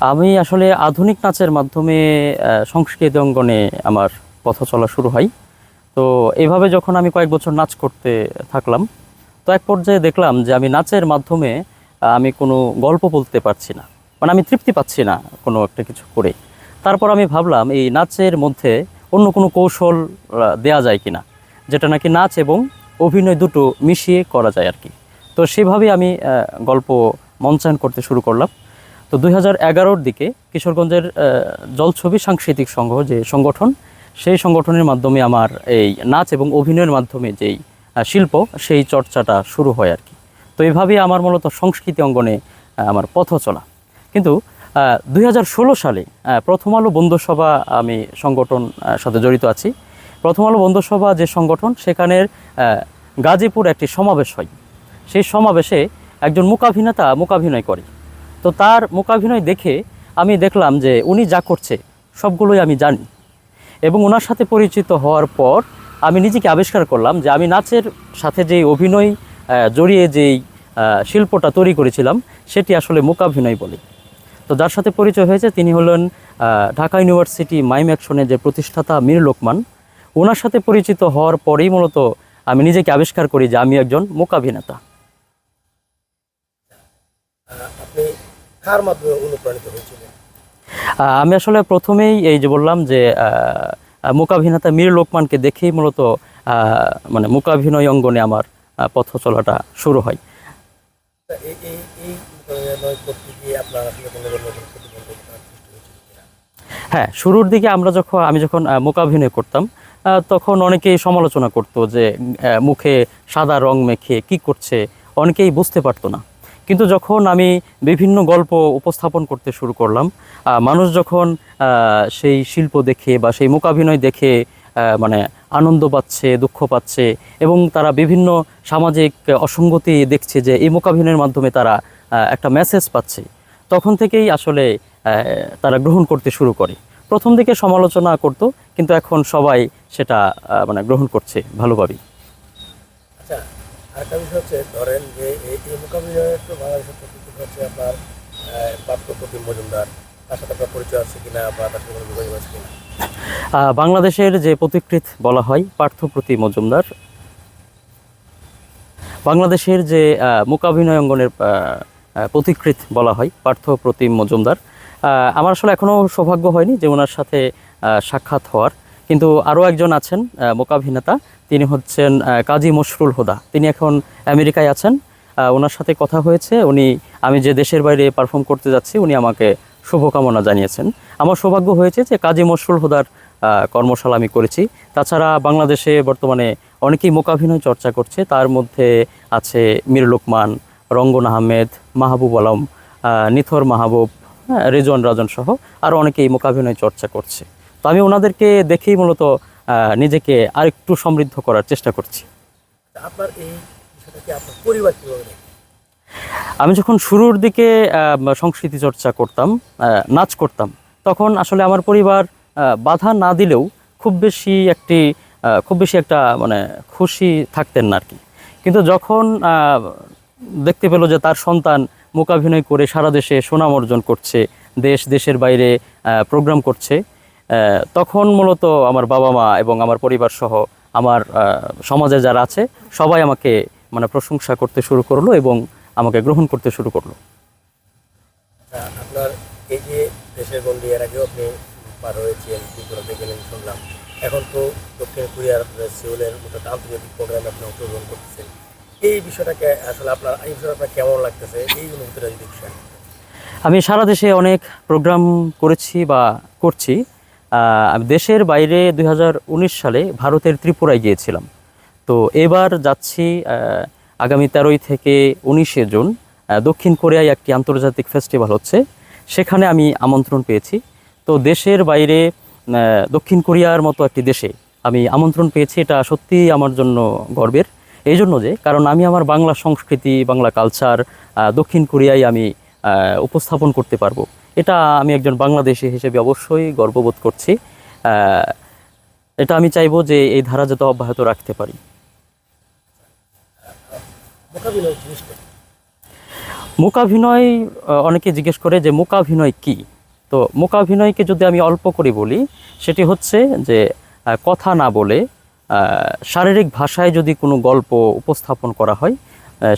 আমি আসলে আধুনিক নাচের মাধ্যমে সংস্কৃত অঙ্গনে আমার পথ চলা শুরু হয়। তো এইভাবে যখন আমি কয়েক বছর নাচ করতে থাকলাম, তো এক পর্যায়ে দেখলাম যে আমি নাচের মাধ্যমে আমি কোনো গল্প বলতে পারছি না। মানে আমি তৃপ্তি পাচ্ছি না কোনো একটা কিছু করে। তারপর আমি ভাবলাম, এই নাচের মধ্যে অন্য কোনো কৌশল দেয়া যায় কিনা? যেটা নাকি নাচ এবং অভিনয় দুটো মিশিয়ে করা যায় আর কি। তো সেভাবে আমি গল্প মঞ্চায়ন করতে শুরু করলাম। তো দুই হাজার দিকে কিশোরগঞ্জের জলছবি সাংস্কৃতিক সংঘ যে সংগঠন, সেই সংগঠনের মাধ্যমে আমার এই নাচ এবং অভিনয়ের মাধ্যমে যেই শিল্প, সেই চর্চাটা শুরু হয় আর কি। তো এইভাবেই আমার মূলত সংস্কৃতি অঙ্গনে আমার পথ চলা। কিন্তু দু হাজার ষোলো সালে প্রথম আলো বন্ধুসভা আমি সংগঠন সাথে জড়িত আছি। প্রথম আলো বন্ধুসভা যে সংগঠন, সেখানের গাজীপুর একটি সমাবেশ হয়। সেই সমাবেশে একজন মূকাভিনেতা মূকাভিনয় করে। তো তার মূকাভিনয় দেখে আমি দেখলাম যে উনি যা করছে, সবগুলোই আমি জানি। এবং ওনার সাথে পরিচিত হওয়ার পর আমি নিজেকে আবিষ্কার করলাম যে আমি নাচের সাথে যেই অভিনয় জড়িয়ে যেই শিল্পটা তৈরি করেছিলাম, সেটি আসলে মূকাভিনয় বলে। তো যার সাথে পরিচয় হয়েছে তিনি হলেন ঢাকা ইউনিভার্সিটি মাইম অ্যাকশনের যে প্রতিষ্ঠাতা মীর লোকমান। ওনার সাথে পরিচিত হওয়ার পরেই মূলত আমি নিজেকে আবিষ্কার করি যে আমি একজন মূকাভিনেতা আপনি কার মাধ্যমে অনুপ্রাণিত হয়েছিলেন? আমি আসলে প্রথমেই এই যে বললাম যে মূকাভিনেতা মীর লোকমানকে দেখেই মূলত আহ, মানে মূকাভিনয় অঙ্গনে আমার পথ চলাটা শুরু হয়। হ্যাঁ শুরুর দিকে আমরা যখন আমি যখন মূকাভিনয় করতাম আহ, তখন অনেকেই সমালোচনা করতো যে মুখে সাদা রং মেখে কি করছে অনেকেই বুঝতে পারতো না। কিন্তু যখন আমি বিভিন্ন গল্প উপস্থাপন করতে শুরু করলাম মানুষ যখন সেই শিল্প দেখে বা সেই মূকাভিনয় দেখে মানে আনন্দ পাচ্ছে, দুঃখ পাচ্ছে এবং তারা বিভিন্ন সামাজিক অসঙ্গতি দেখছে যে এই মূকাভিনয়ের মাধ্যমে তারা একটা মেসেজ পাচ্ছে, তখন থেকেই আসলে তারা গ্রহণ করতে শুরু করে। প্রথম দিকে সমালোচনা করত, কিন্তু এখন সবাই সেটা মানে গ্রহণ করছে ভালোভাবেই। আচ্ছা আরেকটা বিষয় হচ্ছে ধরেন যে এই মোকাবিলায় তো বাংলাদেশের প্রতিটি হচ্ছে আপনার পার্থপ্রতিম মজুমদার। তার সাথে আপনার পরিচয় আছে কিনা বা তার সাথে যোগাযোগ আছে কিনা? বাংলাদেশের যে পথিকৃৎ বলা হয় পার্থপ্রতি মজুমদার বাংলাদেশের যে মূকাভিনয় অঙ্গনের আহ, বলা হয় পার্থপ্রতিম মজুমদার আহ, আমার আসলে এখনও সৌভাগ্য হয়নি যে ওনার সাথে সাক্ষাৎ হওয়ার। কিন্তু আরও একজন আছেন মোকাভিনেতা। তিনি হচ্ছেন কাজী মশরুল হুদা। তিনি এখন আমেরিকায় আছেন। ওনার সাথে কথা হয়েছে। উনি আমি যে দেশের বাইরে পারফর্ম করতে যাচ্ছি উনি আমাকে শুভকামনা জানিয়েছেন। আমার সৌভাগ্য হয়েছে যে কাজী মশরুল হুদার কর্মশালা আমি করেছি। তাছাড়া বাংলাদেশে বর্তমানে অনেকেই মোকাভিনয় চর্চা করছে। তার মধ্যে আছে মীর লোকমান রঙ্গন আহমেদ মাহবুব আলম নিথর মাহবুব হ্যাঁ, রেজওয়ান রাজন সহ আরও অনেকেই মোকাভিনয় চর্চা করছে। তো আমি ওনাদেরকে দেখেই মূলত নিজেকে আরেকটু সমৃদ্ধ করার চেষ্টা করছি। আপনার এই পরিবার আমি যখন শুরুর দিকে সংস্কৃতি চর্চা করতাম নাচ করতাম তখন আসলে আমার পরিবার বাধা না দিলেও খুব বেশি একটি খুব বেশি একটা মানে খুশি থাকতেন না আর কি কিন্তু যখন দেখতে পেল যে তার সন্তান মূকাভিনয় করে সারা দেশে সুনাম অর্জন করছে দেশ দেশের বাইরে প্রোগ্রাম করছে তখন মূলত আমার বাবা মা এবং আমার পরিবার সহ আমার সমাজে যারা আছে সবাই আমাকে মানে প্রশংসা করতে শুরু করল এবং আমাকে গ্রহণ করতে শুরু করল। আপনার এই যে দেশের গন্ডি এর আগেও আপনি পার হয়েছেন ত্রিপুরাতে গেলেন শুনলাম। এখন তো দক্ষিণ কোরিয়ার সিউলের মতো আন্তর্জাতিক প্রোগ্রামে আপনি অংশগ্রহণ করতেছেন। এই বিষয়টাকে আসলে আপনার এই বিষয়টা আপনার কেমন লাগতেছে? এই অনুভূতিটা যদি আমি সারা দেশে অনেক প্রোগ্রাম করেছি বা করছি। আমি দেশের বাইরে দু হাজার উনিশ সালে ভারতের ত্রিপুরায় গিয়েছিলাম। তো এবার যাচ্ছি আগামী তেরোই থেকে উনিশে জুন দক্ষিণ কোরিয়ায় একটি আন্তর্জাতিক ফেস্টিভ্যাল হচ্ছে। সেখানে আমি আমন্ত্রণ পেয়েছি। তো দেশের বাইরে দক্ষিণ কোরিয়ার মতো একটি দেশে আমি আমন্ত্রণ পেয়েছি। এটা সত্যিই আমার জন্য গর্বের। এই জন্য যে, কারণ আমি আমার বাংলা সংস্কৃতি, বাংলা কালচার দক্ষিণ কোরিয়ায় আমি উপস্থাপন করতে পারব। এটা আমি একজন বাংলাদেশি হিসেবে অবশ্যই গর্ববোধ করছি। এটা আমি চাইব যে এই ধারা যাতে অব্যাহত রাখতে পারি। মূকাভিনয় অনেকে জিজ্ঞেস করে যে মূকাভিনয় কি? তো মূকাভিনয়কে যদি আমি অল্প করে বলি সেটি হচ্ছে যে কথা না বলে শারীরিক ভাষায় যদি কোনো গল্প উপস্থাপন করা হয়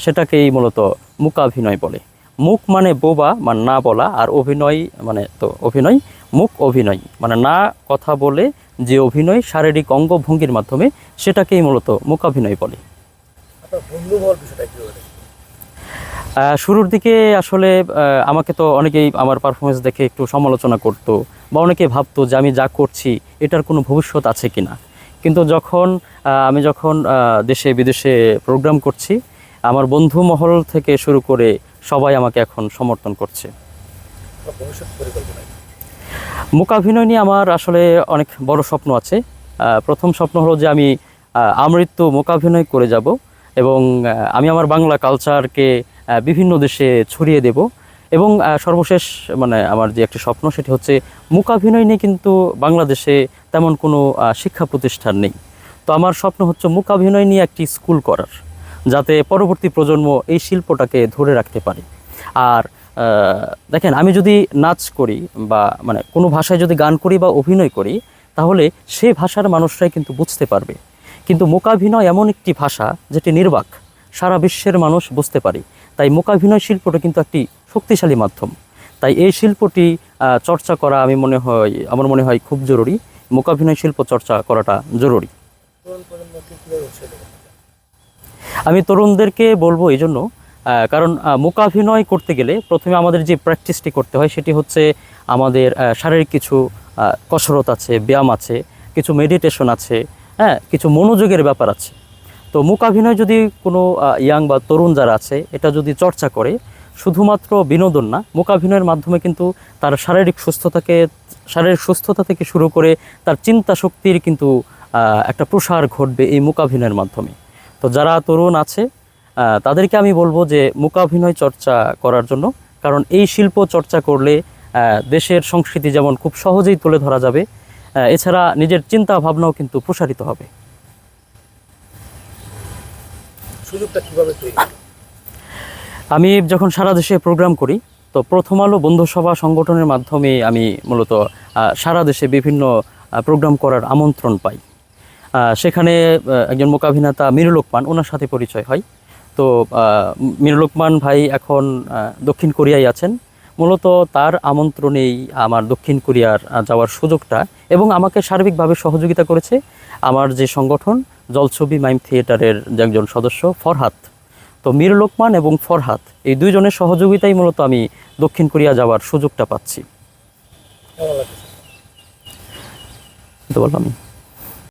সেটাকেই মূলত মূকাভিনয় বলে। মুখ মানে বোবা মানে না বলা আর অভিনয় মানে তো অভিনয় মুখ অভিনয় মানে না কথা বলে যে অভিনয় শারীরিক অঙ্গভঙ্গির মাধ্যমে সেটাকেই মূলত মূকাভিনয় বলে। আহ, শুরুর দিকে আসলে আমাকে তো অনেকেই আমার পারফরমেন্স দেখে একটু সমালোচনা করতো বা অনেকে ভাবতো যে আমি যা করছি এটার কোনো ভবিষ্যৎ আছে কি না কিন্তু যখন আমি যখন দেশে বিদেশে প্রোগ্রাম করছি আমার বন্ধু মহল থেকে শুরু করে সবাই আমাকে এখন সমর্থন করছে? মূকাভিনয় নিয়ে আমার আসলে অনেক বড় স্বপ্ন আছে। প্রথম স্বপ্ন হলো যে আমি আমৃত্যু মূকাভিনয় করে যাব এবং আমি আমার বাংলা কালচারকে বিভিন্ন দেশে ছড়িয়ে দেব এবং সর্বশেষ মানে আমার যে একটি স্বপ্ন সেটি হচ্ছে মূকাভিনয় নিয়ে কিন্তু বাংলাদেশে তেমন কোনো শিক্ষা প্রতিষ্ঠান নেই। তো আমার স্বপ্ন হচ্ছে মূকাভিনয় নিয়ে একটি স্কুল করার। যাতে পরবর্তী প্রজন্ম এই শিল্পটাকে ধরে রাখতে পারে। আর দেখেন, আমি যদি নাচ করি বা মানে কোনো ভাষায় যদি গান করি বা অভিনয় করি, তাহলে সেই ভাষার মানুষরাই কিন্তু বুঝতে পারবে। কিন্তু মূকাভিনয় এমন একটি ভাষা যেটি নির্বাক, সারা বিশ্বের মানুষ বুঝতে পারে। তাই মূকাভিনয় শিল্পটা কিন্তু একটি শক্তিশালী মাধ্যম। তাই এই শিল্পটি চর্চা করা আমি মনে হয়, আমার মনে হয় খুব জরুরি। মূকাভিনয় শিল্প চর্চা করাটা জরুরি তরুণ প্রজন্মকে কীভাবে উৎসাহ দেবেন আমি তরুণদেরকে বলব এই জন্য কারণ মূকাভিনয় করতে গেলে প্রথমে আমাদের যে প্র্যাকটিসটি করতে হয় সেটি হচ্ছে আমাদের শারীরিক কিছু কসরত আছে, ব্যায়াম আছে, কিছু মেডিটেশন আছে হ্যাঁ কিছু মনোযোগের ব্যাপার আছে। তো মূকাভিনয় যদি কোনো ইয়াং বা তরুণ যারা আছে, এটা যদি চর্চা করে, শুধুমাত্র বিনোদন না মূকাভিনয়ের মাধ্যমে কিন্তু তার শারীরিক সুস্থতাকে, শারীরিক সুস্থতা থেকে শুরু করে তার চিন্তা শক্তির কিন্তু একটা প্রসার ঘটবে এই মূকাভিনয়ের মাধ্যমে। তো যারা তরুণ আছে তাদেরকে আমি বলব যে মূকাভিনয় চর্চা করার জন্য কারণ এই শিল্প চর্চা করলে দেশের সংস্কৃতি যেমন খুব সহজেই তুলে ধরা যাবে এছাড়া নিজের চিন্তা ভাবনাও কিন্তু প্রসারিত হবে। সুযোগটা কীভাবে আমি যখন সারা দেশে প্রোগ্রাম করি তো প্রথম আলো বন্ধুসভা সংগঠনের মাধ্যমে আমি মূলত সারা দেশে বিভিন্ন প্রোগ্রাম করার আমন্ত্রণ পাই। সেখানে একজন মোকাভিনেতা মিরুল লোকমান ওনার সাথে পরিচয় হয়। তো মিরুল লোকমান ভাই এখন দক্ষিণ কোরিয়ায় আছেন। মূলত তার আমন্ত্রণেই আমার দক্ষিণ কোরিয়ার যাওয়ার সুযোগটা এবং আমাকে সার্বিকভাবে সহযোগিতা করেছে আমার যে সংগঠন জলছবি মাইম থিয়েটারের যে একজন সদস্য ফরহাত তো মীর লোকমান এবং ফরহাত এই দুইজনের সহযোগিতাই মূলত আমি দক্ষিণ কোরিয়া যাওয়ার সুযোগটা পাচ্ছি। বললাম